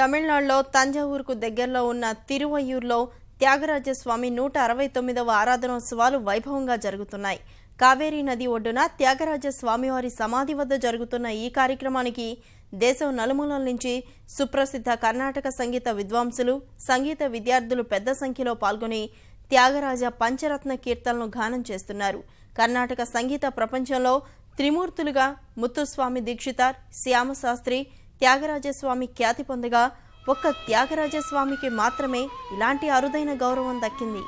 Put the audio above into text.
తమిళనాడులో తంజావూరుకు దగ్గరలో ఉన్న తిరువయ్యూరులో త్యాగరాజస్వామి నూట అరవై తొమ్మిదవ ఆరాధనోత్సవాలు వైభవంగా జరుగుతున్నాయి. కావేరీ నది ఒడ్డున త్యాగరాజ స్వామివారి సమాధి వద్ద జరుగుతున్న ఈ కార్యక్రమానికి దేశం నలుమూలల నుంచి సుప్రసిద్ధ కర్ణాటక సంగీత విద్వాంసులు సంగీత విద్యార్థులు పెద్ద సంఖ్యలో పాల్గొని త్యాగరాజ పంచరత్న కీర్తనలను గానం చేస్తున్నారు. కర్ణాటక సంగీత ప్రపంచంలో త్రిమూర్తులుగా ముత్తుస్వామి దీక్షితార్ శ్యామశాస్త్రి త్యాగరాజస్వామి ఖ్యాతి పొందగా ఒక్క త్యాగరాజస్వామికి మాత్రమే ఇలాంటి అరుదైన గౌరవం దక్కింది.